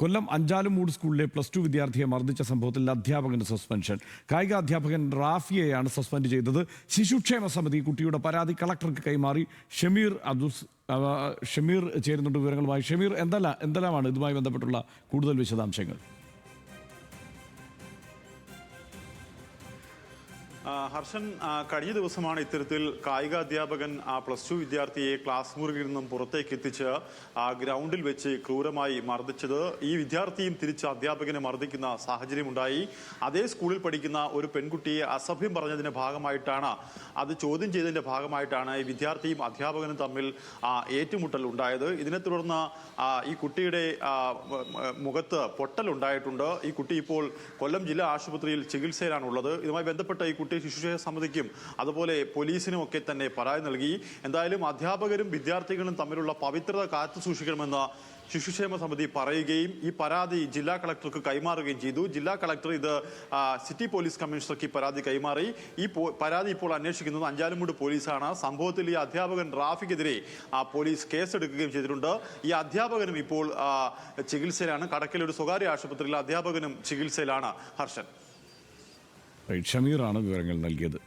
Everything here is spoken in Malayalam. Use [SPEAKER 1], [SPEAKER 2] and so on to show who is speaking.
[SPEAKER 1] കൊല്ലം അഞ്ചാലുമൂട് സ്കൂളിലെ പ്ലസ് ടു വിദ്യാർത്ഥിയെ മർദ്ദിച്ച സംഭവത്തിൽ അധ്യാപകന് സസ്പെൻഷൻ. കായിക അധ്യാപകൻ റാഫിയെയാണ് സസ്പെൻഡ് ചെയ്തത്. ശിശുക്ഷേമ സമിതി കുട്ടിയുടെ പരാതി കളക്ടർക്ക് കൈമാറി. ഷമീർ അബ്ദുസ് ഷമീർ ചേരുന്നുണ്ട് വിവരങ്ങളുമായി. ഷമീർ എന്തല്ല എന്തെല്ലാമാണ് ഇതുമായി ബന്ധപ്പെട്ടുള്ള കൂടുതൽ വിശദാംശങ്ങൾ?
[SPEAKER 2] ഹർഷൻ കഴിഞ്ഞ ദിവസമാണ് ഇത്തരത്തിൽ കായിക അധ്യാപകൻ ആ പ്ലസ് ടു വിദ്യാർത്ഥിയെ ക്ലാസ് മുറിയിൽ നിന്നും പുറത്തേക്ക് എത്തിച്ച് ആ ഗ്രൗണ്ടിൽ വെച്ച് ക്രൂരമായി മർദ്ദിച്ചത്. ഈ വിദ്യാർത്ഥിയും തിരിച്ച് അധ്യാപകനെ മർദ്ദിക്കുന്ന സാഹചര്യമുണ്ടായി. അതേ സ്കൂളിൽ പഠിക്കുന്ന ഒരു പെൺകുട്ടിയെ അസഭ്യം പറഞ്ഞതിന്റെ ഭാഗമായിട്ടാണ് അത് ചോദ്യം ചെയ്തതിന്റെ ഭാഗമായിട്ടാണ് ഈ വിദ്യാർത്ഥിയും അധ്യാപകനും തമ്മിൽ ഏറ്റുമുട്ടൽ ഉണ്ടായത്. ഇതിനെ തുടർന്ന് ഈ കുട്ടിയുടെ മുഖത്ത് പൊട്ടൽ ഉണ്ടായിട്ടുണ്ട് ഈ കുട്ടി ഇപ്പോൾ കൊല്ലം ജില്ലാ ആശുപത്രിയിൽ ചികിത്സയിലാണുള്ളത്. ഇതുമായി ബന്ധപ്പെട്ട ഈ കുട്ടി ശിശുക്ഷേമ സമിതിക്കും അതുപോലെ പോലീസിനും ഒക്കെ തന്നെ പരാതി നൽകി. എന്തായാലും അധ്യാപകരും വിദ്യാർത്ഥികളും തമ്മിലുള്ള പവിത്രത കാത്തു സൂക്ഷിക്കണമെന്ന് ശിശുക്ഷേമ സമിതി പറയുകയും ഈ പരാതി ജില്ലാ കളക്ടർക്ക് കൈമാറുകയും ചെയ്തു. ജില്ലാ കളക്ടർ ഇത് സിറ്റി പോലീസ് കമ്മീഷണർക്ക് ഈ പരാതി കൈമാറി. ഈ പരാതി ഇപ്പോൾ അന്വേഷിക്കുന്നത് അഞ്ചാലുമൂട് പോലീസാണ്. സംഭവത്തിൽ ഈ അധ്യാപകൻ റാഫിക്കെതിരെ പോലീസ് കേസെടുക്കുകയും ചെയ്തിട്ടുണ്ട്. ഈ അധ്യാപകനും ഇപ്പോൾ ചികിത്സയിലാണ്. കടക്കിലൊരു സ്വകാര്യ ആശുപത്രിയിൽ അധ്യാപകനും ചികിത്സയിലാണ്. ഹർഷൻ.
[SPEAKER 1] ഷമീറാണ് വിവരങ്ങൾ നൽകിയത്